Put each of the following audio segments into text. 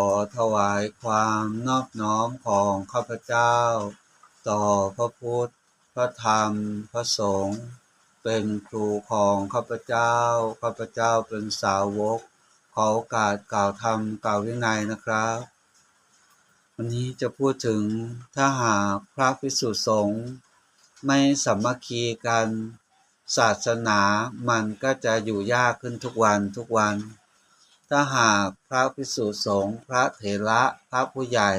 อถวายความนอบน้อมของข้าพเจ้า ต่อพระพุทธ พระธรรม พระสงฆ์ เป็นครูของข้าพเจ้า ข้าพเจ้าเป็นสาวก ขอโอกาสกล่าวธรรมกล่าววินัยนะครับ วันนี้จะพูดถึงถ้าหากพระภิกษุสงฆ์ไม่สามัคคีกัน ศาสนามันก็จะอยู่ยากขึ้นทุกวันทุกวัน ถ้าหากพระภิกษุสงฆ์พระเถระพระผู้ใหญ่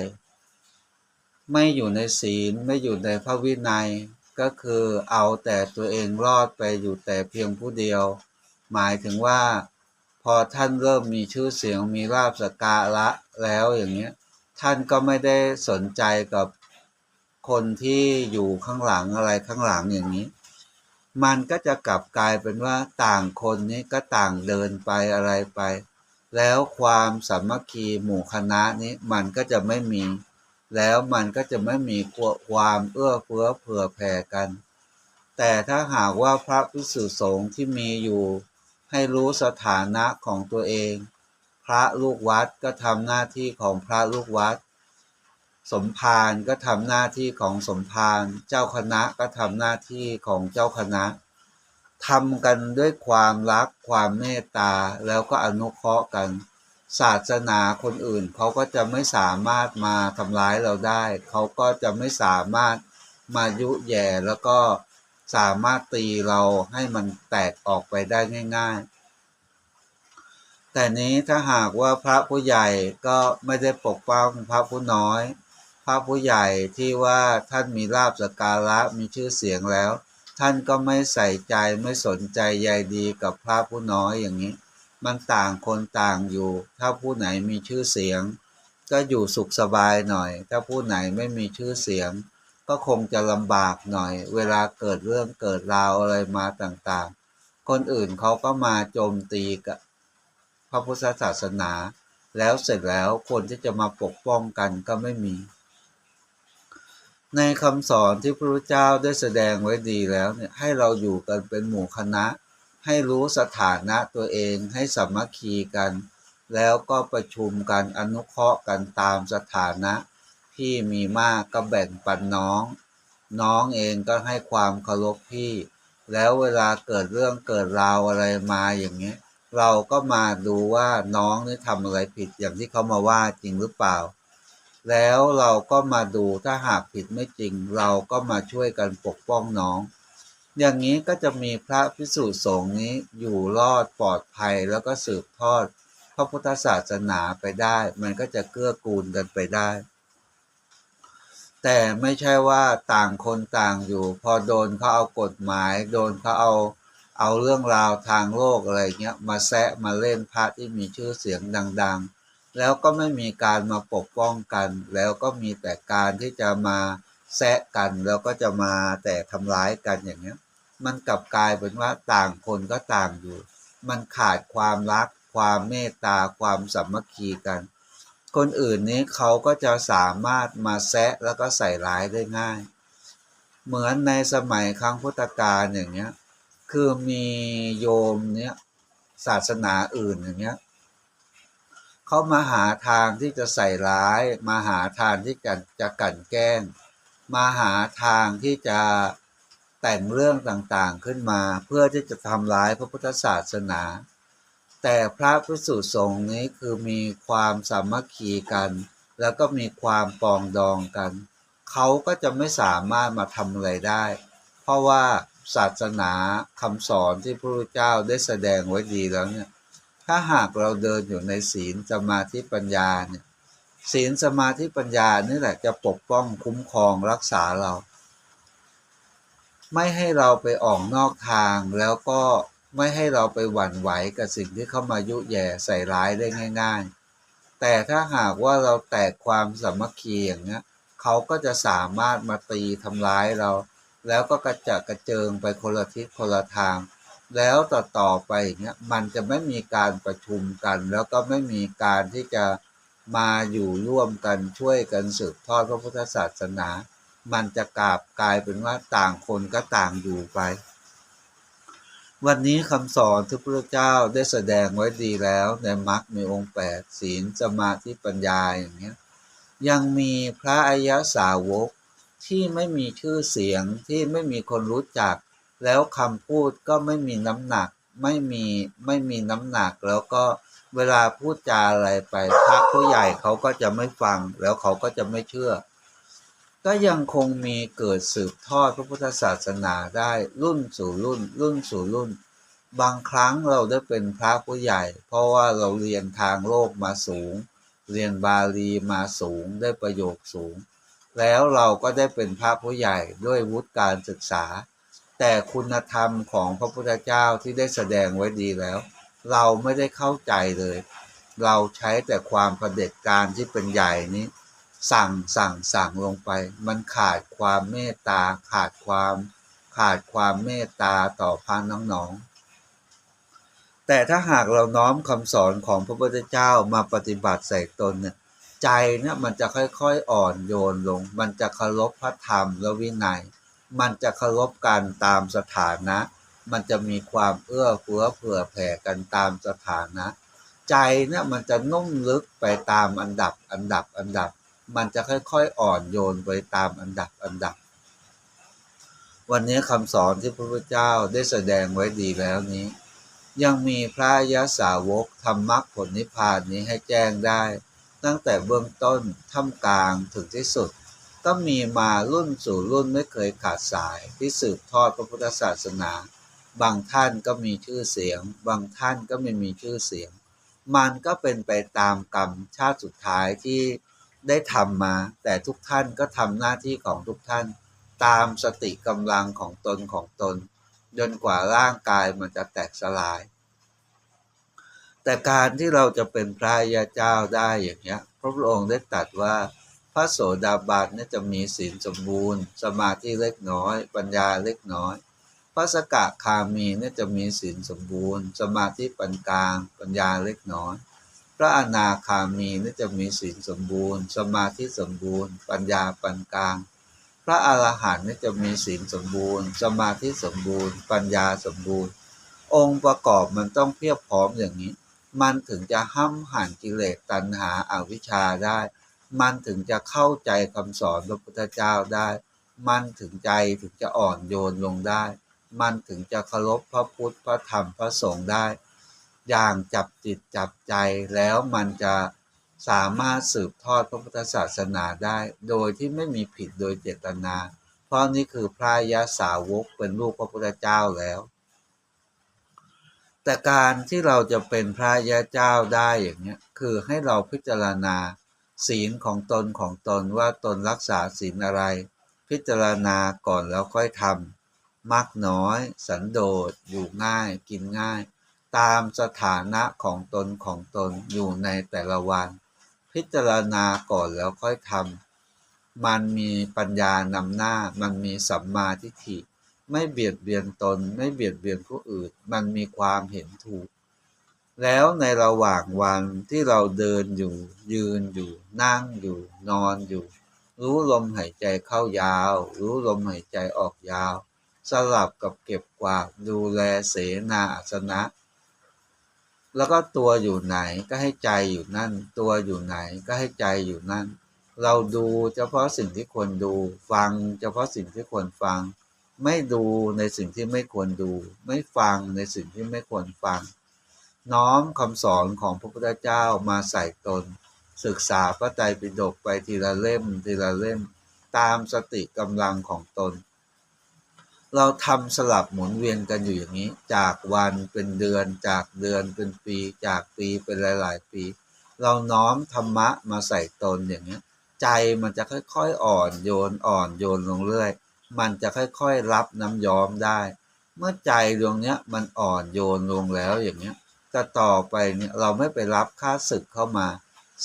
ไม่อยู่ในศีลไม่อยู่ในพระวินัย ก็คือเอาแต่ตัวเองรอดไปอยู่แต่เพียงผู้เดียว หมายถึงว่า พอท่านเริ่มมีชื่อเสียงมีลาบสการะแล้วอย่างเงี้ยท่านก็ไม่ได้สนใจกับคนที่อยู่ข้างหลังอะไรข้างหลังอย่างนี้ มันก็จะกลับกลายเป็นว่าต่างคนนี้ก็ต่างเดินไปอะไรไป แล้วความสามัคคีหมู่คณะนี้มันก็จะไม่มี แล้วมันก็จะไม่มีความเอื้อเฟื้อเผื่อแผ่กัน แต่ถ้าหากว่าพระภิกษุสงฆ์ที่มีอยู่ ให้รู้สถานะของตัวเอง พระลูกวัดก็ทำหน้าที่ของพระลูกวัด สมภารก็ทำหน้าที่ของสมภารเจ้าคณะก็ทำหน้าที่ของเจ้าคณะ ทำกันด้วยความรักความเมตตาแล้วก็อนุเคราะห์กัน ศาสนาคนอื่นเขาก็จะไม่สามารถมาทำร้ายเราได้ เขาก็จะไม่สามารถมายุแย่แล้วก็สามารถตีเราให้มันแตกออกไปได้ง่าย ๆ แต่นี้ถ้าหากว่าพระผู้ใหญ่ก็ไม่ได้ปกป้องพระผู้น้อย พระผู้ใหญ่ที่ว่าท่านมีลาบสกการะมีชื่อเสียงแล้ว ท่านก็ไม่ใส่ใจไม่สนใจใยดีกับพระผู้น้อยอย่างนี้ มันต่างคนต่างอยู่ ถ้าผู้ไหนมีชื่อเสียง ก็อยู่สุขสบายหน่อย ถ้าผู้ไหนไม่มีชื่อเสียง ก็คงจะลำบากหน่อย เวลาเกิดเรื่องเกิดราวอะไรมาต่างๆ คนอื่นเขาก็มาโจมตีกับพระพุทธศาสนา แล้วเสร็จแล้วคนที่จะมาปกป้องกันก็ไม่มี ในคำสอนที่พระพุทธเจ้าได้แสดงไว้ดีแล้วเนี่ยให้เราอยู่กันเป็นหมู่คณะ ให้รู้สถานะตัวเองให้สามัคคีกัน แล้วก็ประชุมกันอนุเคราะห์กันตามสถานะพี่มีมากก็แบ่งปันน้อง น้องเองก็ให้ความเคารพพี่ แล้วเวลาเกิดเรื่องเกิดราวอะไรมาอย่างเงี้ย เราก็มาดูว่าน้องนี่ทำอะไรผิดอย่างที่เขามาว่าจริงหรือเปล่า แล้วเราก็มาดูถ้าหากผิดไม่จริง เราก็มาช่วยกันปกป้องน้อง อย่างนี้ก็จะมีพระพิสุสงฆ์นี้อยู่รอดปลอดภัยแล้วก็สืบทอดพระพุทธศาสนาไปได้ มันก็จะเกื้อกูลกันไปได้ แต่ไม่ใช่ว่าต่างคนต่างอยู่ พอโดนเขาเอากฎหมาย โดนเขาเอาเอาเรื่องราวทางโลกอะไรเงี้ยมาแซะมาเล่นพระที่มีชื่อเสียงดัง ๆ แล้วก็ไม่มีการมาปกป้องกัน แล้วก็มีแต่การที่จะมาแซะกัน แล้วก็จะมาแต่ทำร้ายกันอย่างเงี้ยมันกลับกลายเป็นว่าต่างคนก็ต่างอยู่ มันขาดความรัก ความเมตตา ความสามัคคีกัน คนอื่นนี้เขาก็จะสามารถมาแซะแล้วก็ใส่ร้ายได้ง่าย เหมือนในสมัยครั้งพุทธกาลอย่างเงี้ย คือมีโยมเนี้ยศาสนาอื่นอย่างเงี้ย เขามาหาทางที่จะใส่ร้าย มาหาทางที่จะจะกลั่นแกล้ง มาหาทางที่จะแต่งเรื่องต่างๆขึ้นมา เพื่อที่จะทำร้ายพระพุทธศาสนา แต่พระภิกษุสงฆ์นี้คือมีความสามัคคีกัน แล้วก็มีความปองดองกัน เขาก็จะไม่สามารถมาทำอะไรได้ เพราะว่าศาสนาคำสอนที่พระพุทธเจ้าได้แสดงไว้ดีแล้วเนี่ย ถ้าหากเราเดินอยู่ในศีลสมาธิปัญญาเนี่ยศีลสมาธิปัญญานี่แหละจะปกป้องคุ้มครองรักษาเรา ไม่ให้เราไปออกนอกทางแล้วก็ไม่ให้เราไปหวั่นไหวกับสิ่งที่เข้ามายุแย่ใส่ร้ายได้ง่าย ๆ แต่ถ้าหากว่าเราแตกความสามัคคีอย่างเงี้ยเขาก็จะสามารถมาตีทำร้ายเรา แล้วก็กระจัดกระเจิงไปคนละทิศคนละทาง แล้วต่อต่อไปอย่างเงี้ยมันจะไม่มีการประชุมกัน แล้วก็ไม่มีการที่จะมาอยู่ร่วมกันช่วยกันสืบทอดพระพุทธศาสนา มันจะกลาบกลายเป็นว่าต่างคนก็ต่างอยู่ไป วันนี้คำสอนที่พระเจ้าได้แสดงไว้ดีแล้วในมรรคมีองค์แปดศีลสมาธิปัญญาอย่างเงี้ยยังมีพระอริยสาวกที่ไม่มีชื่อเสียงที่ไม่มีคนรู้จัก แล้วคำพูดก็ไม่มีน้ำหนักไม่มีไม่มีน้ำหนักแล้วก็เวลาพูดจาอะไรไปพระผู้ใหญ่เขาก็จะไม่ฟังแล้วเขาก็จะไม่เชื่อ ก็ยังคงมีเกิดสืบทอดพระพุทธศาสนาได้รุ่นสู่รุ่น รุ่นสู่รุ่น บางครั้งเราได้เป็นพระผู้ใหญ่ เพราะว่าเราเรียนทางโลกมาสูง เรียนบาลีมาสูงได้ประโยคสูง แล้วเราก็ได้เป็นพระผู้ใหญ่ด้วยวุฒิการศึกษา แต่คุณธรรมของพระพุทธเจ้าที่ได้แสดงไว้ดีแล้ว เราไม่ได้เข้าใจเลย เราใช้แต่ความประเด็จการที่เป็นใหญ่นี้ สั่งสั่งสั่งลงไป มันขาดความเมตตาขาดความขาดความเมตตาต่อพระน้องๆแต่ถ้าหากเราน้อมคำสอนของพระพุทธเจ้ามาปฏิบัติใส่ตนเนี่ยใจเนี่ยมันจะค่อยๆอ่อนโยนลง มันจะเคารพพระธรรมและวินัย มันจะเคารพกันตามสถานะ มันจะมีความเอื้อเฟื้อเผื่อแผ่กันตามสถานะ ใจเนี่ยมันจะนุ่มลึกไปตามอันดับอันดับอันดับ มันจะค่อยๆอ่อนโยนไปตามอันดับอันดับ วันนี้คำสอนที่พระพุทธเจ้าได้แสดงไว้ดีแล้วนี้ ยังมีพระยะสาวกทำมรรคผลนิพพานนี้ให้แจ้งได้ ตั้งแต่เบื้องต้นท่ามกลางถึงที่สุด ก็มีมารุ่นสู่รุ่นไม่เคยขาดสายที่สืบทอดพระพุทธศาสนา บางท่านก็มีชื่อเสียง บางท่านก็ไม่มีชื่อเสียง มันก็เป็นไปตามกรรมชาติสุดท้ายที่ได้ทำมา แต่ทุกท่านก็ทำหน้าที่ของทุกท่าน ตามสติกำลังของตนของตนจนกว่าร่างกายมันจะแตกสลาย แต่การที่เราจะเป็นพระยาเจ้าได้อย่างเงี้ย พระพุทธองค์ได้ตรัสว่า ระโสดาบันนี่จะมีศีลสมบูรณ์ สมาธิเล็กน้อย ปัญญาเล็กน้อย พระสกะคามีนี่จะมีศีลสมบูรณ์ สมาธิปานกลาง ปัญญาเล็กน้อย พระอนาคามีนี่จะมีศีลสมบูรณ์ สมาธิสมบูรณ์ ปัญญาปานกลาง พระอรหันต์นี่จะมีศีลสมบูรณ์ สมาธิสมบูรณ์ ปัญญาสมบูรณ์ องค์ประกอบมันต้องเพียบพร้อมอย่างนี้ มันถึงจะห้ำหันกิเลสตัณหาอาวิชชาได้ มันถึงจะเข้าใจคำสอนพระพุทธเจ้าได้ มันถึงใจถึงจะอ่อนโยนลงได้ มันถึงจะเคารพพระพุทธพระธรรมพระสงฆ์ได้ อย่างจับจิตจับใจแล้วมันจะสามารถสืบทอดพระพุทธศาสนาได้ โดยที่ไม่มีผิดโดยเจตนา เพราะนี่คือพระยะสาวกเป็นลูกพระพุทธเจ้าแล้ว แต่การที่เราจะเป็นพระยะเจ้าได้อย่างนี้คือให้เราพิจารณา ศีลของตนของตนว่าตนรักษาศีลอะไร พิจารณาก่อนแล้วค่อยทำมักน้อย สันโดษ อยู่ง่าย กินง่าย ตามสถานะของตนของตนอยู่ในแต่ละวัน พิจารณาก่อนแล้วค่อยทำมันมีปัญญานำหน้า มันมีสัมมาทิฏฐิ ไม่เบียดเบียนตน ไม่เบียดเบียนผู้อื่น มันมีความเห็นถูก แล้วในระหว่างวันที่เราเดินอยู่ ยืนอยู่ นั่งอยู่ นอนอยู่ รู้ลมหายใจเข้ายาว รู้ลมหายใจออกยาว สลับกับเก็บกวาดดูแลเสนาอาสนะ แล้วก็ตัวอยู่ไหนก็ให้ใจอยู่นั่น ตัวอยู่ไหนก็ให้ใจอยู่นั่น เราดูเฉพาะสิ่งที่ควรดู ฟังเฉพาะสิ่งที่ควรฟัง ไม่ดูในสิ่งที่ไม่ควรดู ไม่ฟังในสิ่งที่ไม่ควรฟัง น้อมคำสอนของพระพุทธเจ้ามาใส่ตน ศึกษาพระไตรปิฎกไปทีละเล่มทีละเล่ม ตามสติกำลังของตน เราทำสลับหมุนเวียนกันอยู่อย่างนี้ จากวันเป็นเดือน จากเดือนเป็นปี จากปีเป็นหลาย ๆ ปี เราน้อมธรรมะมาใส่ตนอย่างนี้ใจมันจะค่อยๆอ่อนโยนอ่อนโยนลงเรื่อยมันจะค่อยๆรับน้ำย้อมได้ เมื่อใจดวงเนี้ยมันอ่อนโยนลงแล้วอย่างเนี้ย แต่ต่อไปเนี่ยเราไม่ไปรับค่าศึกเข้ามา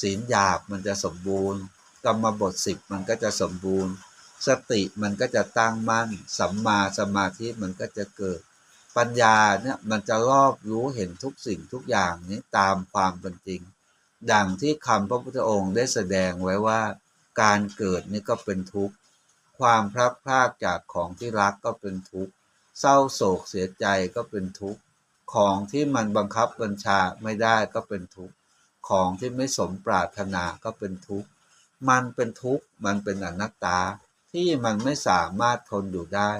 ศีลหยาบมันจะสมบูรณ์ กรรมบทสิบมันก็จะสมบูรณ์ สติมันก็จะตั้งมั่น สัมมาสมาธิมันก็จะเกิด ปัญญาเนี่ยมันจะรอบรู้เห็นทุกสิ่งทุกอย่างนี้ตามความเป็นจริง ดังที่คำพระพุทธองค์ได้แสดงไว้ว่า การเกิดนี่ก็เป็นทุกข์ความพลัดพรากจากของที่รักก็เป็นทุกข์เศร้าโศกเสียใจก็เป็นทุกข์ ของที่มันบังคับบัญชาไม่ได้ก็เป็นทุกข์ของที่ไม่สมปรารถนาก็เป็นทุกข์มันเป็นทุกข์มันเป็นอนัตตาที่มันไม่สามารถทนอยู่ได้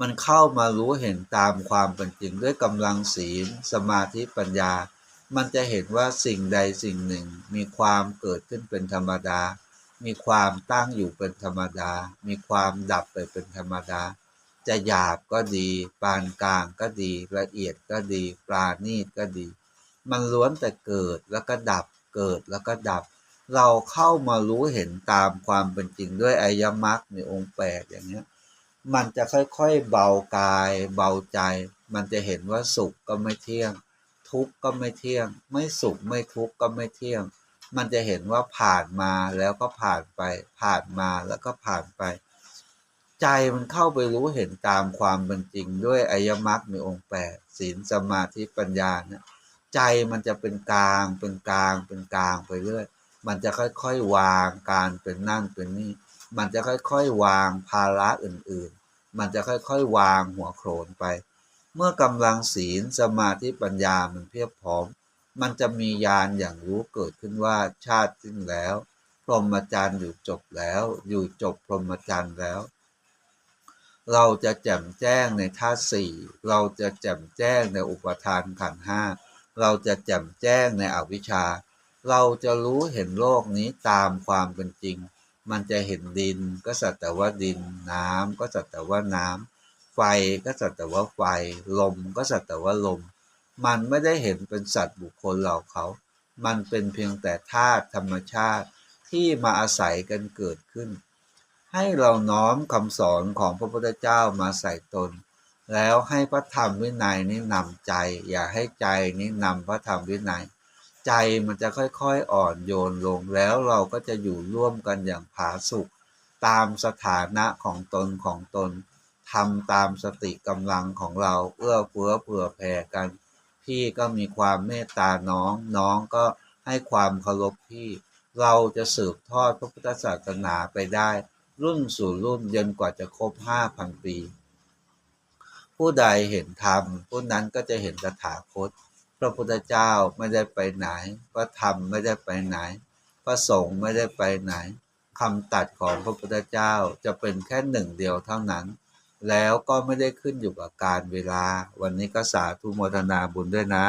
มันเข้ามารู้เห็นตามความเป็นจริงด้วยกำลังศีล สมาธิปัญญา มันจะเห็นว่าสิ่งใดสิ่งหนึ่ง มีความเกิดขึ้นเป็นธรรมดา มีความตั้งอยู่เป็นธรรมดา มีความดับไปเป็นธรรมดา จะหยาบก็ดี ปานกลางก็ดี ละเอียดก็ดี ปราณีตก็ดี มันล้วนแต่เกิดแล้วก็ดับ เกิดแล้วก็ดับ เราเข้ามารู้เห็นตามความเป็นจริงด้วยอายมรรคในองค์แปดอย่างเนี้ย มันจะค่อยๆเบากาย เบาใจ มันจะเห็นว่าสุขก็ไม่เที่ยง ทุกข์ก็ไม่เที่ยง ไม่สุขไม่ทุกข์ก็ไม่เที่ยง มันจะเห็นว่าผ่านมาแล้วก็ผ่านไป ผ่านมาแล้วก็ผ่านไป ใจมันเข้าไปรู้เห็นตามความเป็นจริง ด้วยอายมรรคในองค์แปดศีลสมาธิปัญญาเนี่ยใจมันจะเป็นกลางเป็นกลางเป็นกลางไปเรื่อยมันจะค่อยๆวางการเป็นนั่นเป็นนี่มันจะค่อยๆวางภาระอื่นๆ มันจะค่อยๆวางหัวโขนไป เมื่อกำลังศีลสมาธิปัญญามันเพียบพร้อม มันจะมีญาณอย่างรู้เกิดขึ้นว่าชาติสิ้นแล้ว พรหมจรรย์อยู่จบแล้ว อยู่จบพรหมจรรย์แล้ว เราจะแจ่มแจ้งในธาตุสี่เราจะแจ่มแจ้งในอุปทานขันห้าเราจะแจ่มแจ้งในอวิชชา เราจะรู้เห็นโลกนี้ตามความเป็นจริง มันจะเห็นดินก็สักแต่ว่าดิน น้ำก็สักแต่ว่าน้ำไฟก็สักแต่ว่าไฟ ลมก็สักแต่ว่าลม มันไม่ได้เห็นเป็นสัตว์บุคคลเหล่าเขา มันเป็นเพียงแต่ธาตุธรรมชาติที่มาอาศัยกันเกิดขึ้น ให้เราน้อมคำสอนของพระพุทธเจ้ามาใส่ตน แล้วให้พระธรรมวินัยนี้นำใจ อย่าให้ใจนี้นำพระธรรมวินัย ใจมันจะค่อยๆอ่อนโยนลงแล้วเราก็จะอยู่ร่วมกันอย่างผาสุกตามสถานะของตนของตนทำตามสติกำลังของเราเอื้อเฟื้อเผื่อแผ่กัน พี่ก็มีความเมตตาน้องน้องก็ให้ความเคารพพี่ เราจะสืบทอดพระพุทธศาสนาไปได้ รุ่นสู่รุ่นจนกว่าจะครบห้าพันปี ผู้ใดเห็นธรรมผู้นั้นก็จะเห็นตถาคต พระพุทธเจ้าไม่ได้ไปไหน พระธรรมไม่ได้ไปไหน พระสงฆ์ไม่ได้ไปไหนคำตัดของพระพุทธเจ้าจะเป็นแค่หนึ่งเดียวเท่านั้น แล้วก็ไม่ได้ขึ้นอยู่กับการเวลา วันนี้ก็สาธุโมทนาบุญด้วยนะ